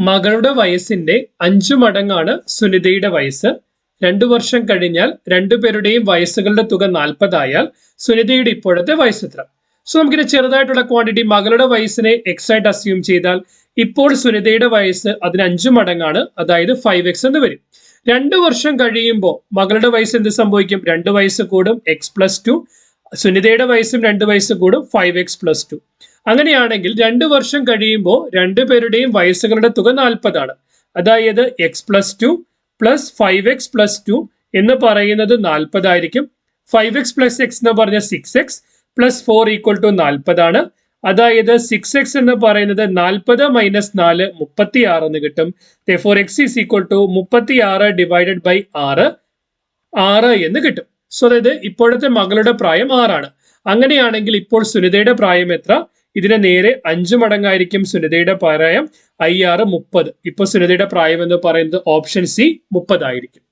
മകളുടെ വയസ്സിന്റെ അഞ്ചു മടങ്ങാണ് സുനിതയുടെ വയസ്സ്. രണ്ടു വർഷം കഴിഞ്ഞാൽ രണ്ടുപേരുടെയും വയസ്സുകളുടെ തുക നാൽപ്പതായാൽ സുനിതയുടെ ഇപ്പോഴത്തെ വയസ്സ് എത്ര? സോ നമുക്കിത് ചെറുതായിട്ടുള്ള ക്വാണ്ടിറ്റി മകളുടെ വയസ്സിനെ എക്സ് ആയിട്ട് അസ്യൂം ചെയ്താൽ ഇപ്പോൾ സുനിതയുടെ വയസ്സ് അതിന് അഞ്ചു മടങ്ങാണ് അതായത് ഫൈവ് എക്സ് എന്ന് വരും. രണ്ടു വർഷം കഴിയുമ്പോൾ മകളുടെ വയസ്സ് എന്ത് സംഭവിക്കും? രണ്ട് വയസ്സ് കൂടും എക്സ് പ്ലസ് ടു സുനിതയുടെ വയസ്സും രണ്ട് വയസ്സ് കൂടും ഫൈവ് എക്സ് പ്ലസ് ടു അങ്ങനെയാണെങ്കിൽ രണ്ട് വർഷം കഴിയുമ്പോൾ രണ്ടുപേരുടെയും വയസ്സുകളുടെ തുക നാൽപ്പതാണ്. അതായത് x plus two plus five x plus two എന്ന് പറയുന്നത് നാൽപ്പതായിരിക്കും. ഫൈവ് എക്സ് പ്ലസ് എക്സ് എന്ന് പറഞ്ഞ six x plus four equal to നാൽപ്പതാണ്. അതായത് സിക്സ് എക്സ് എന്ന് പറയുന്നത് നാൽപ്പത് മൈനസ് നാല് മുപ്പത്തി ആറ് എന്ന് കിട്ടും. Four x is equal to മുപ്പത്തി ആറ് ഡിവൈഡഡ് ബൈ ആറ് ആറ് എന്ന് കിട്ടും. സോ അതായത് ഇപ്പോഴത്തെ മകളുടെ പ്രായം ആറാണ്. അങ്ങനെയാണെങ്കിൽ ഇപ്പോൾ സുനിതയുടെ പ്രായം എത്ര? ഇതിന് നേരെ അഞ്ചു മടങ്ങായിരിക്കും സുനിതയുടെ പ്രായം. ഐ ആറ് മുപ്പത്. ഇപ്പൊ സുനിതയുടെ പ്രായം എന്ന് പറയുന്നത് ഓപ്ഷൻ സി മുപ്പതായിരിക്കും.